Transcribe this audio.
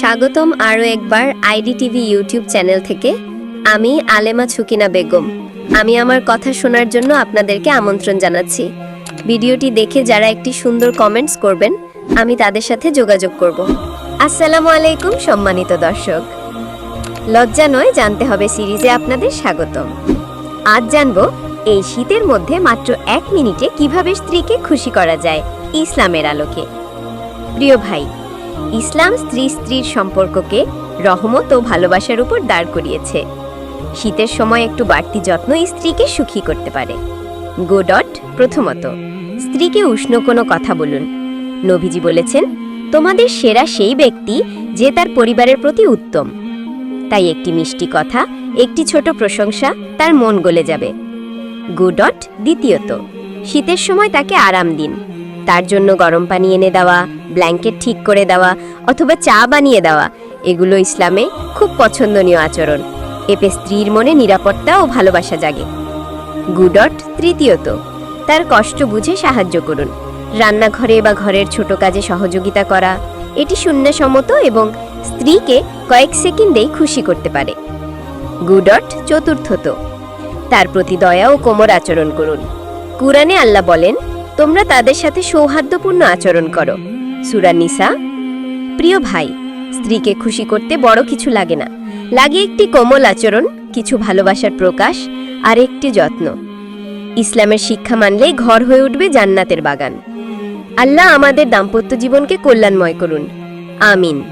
স্বাগতম আরও একবার আইডি টিভি ইউটিউব চ্যানেল থেকে। আমি আলেমা ছুকিনা বেগম। আমি আমার কথা শোনার জন্য আপনাদেরকে আমন্ত্রণ জানাচ্ছি। ভিডিওটি দেখে যারা একটি সুন্দর কমেন্টস করবেন, আমি তাদের সাথে যোগাযোগ করব। আসসালামু আলাইকুম, সম্মানিত দর্শক। লজ্জা নয়, জানতে হবে সিরিজে আপনাদের স্বাগতম। আজ জানব, এই শীতের মধ্যে মাত্র এক মিনিটে কীভাবে স্ত্রীকে খুশি করা যায় ইসলামের আলোকে। প্রিয় ভাই ইসলাম স্ত্রী স্ত্রীর সম্পর্ককে রহমত ও ভালোবাসার উপর দাঁড় করিয়েছে। শীতের সময় একটু বাড়তি যত্ন স্ত্রীকে সুখী করতে পারে। গো ডট, প্রথমত, স্ত্রীকে উষ্ণ কোনো কথা বলুন। নবীজি বলেছেন, তোমাদের সেরা সেই ব্যক্তি যে তার পরিবারের প্রতি উত্তম। তাই একটি মিষ্টি কথা, একটি ছোট প্রশংসা তার মন গলে যাবে। গো ডট, দ্বিতীয়ত, শীতের সময় তাকে আরাম দিন। তার জন্য গরম পানি এনে দেওয়া ব্ল্যাঙ্কেট ঠিক করে দেওয়া, অথবা চা বানিয়ে দেওয়া, এগুলো ইসলামে খুব পছন্দনীয় আচরণ। এতে স্ত্রীর মনে নিরাপত্তা ও ভালোবাসা জাগে। গুডট তৃতীয়ত, তার কষ্ট বুঝে সাহায্য করুন। রান্নাঘরে বা ঘরের ছোট কাজে সহযোগিতা করা, এটি শূন্যসম্মত এবং স্ত্রীকে কয়েক সেকেন্ডেই খুশি করতে পারে। গুডট চতুর্থত, তার প্রতি দয়া ও কোমর আচরণ করুন। কুরআনে আল্লাহ বলেন তোমরা তাদের সাথে সৌহার্দ্যপূর্ণ আচরণ করো। সুরা নিসা, প্রিয় ভাই, স্ত্রীকে খুশি করতে বড় কিছু লাগে না। লাগে একটি কোমল আচরণ, কিছু ভালোবাসার প্রকাশ, আর একটি যত্ন। ইসলামের শিক্ষা মানলেই ঘর হয়ে উঠবে জান্নাতের বাগান। আল্লাহ আমাদের দাম্পত্য জীবনকে কল্যাণময় করুন। আমিন।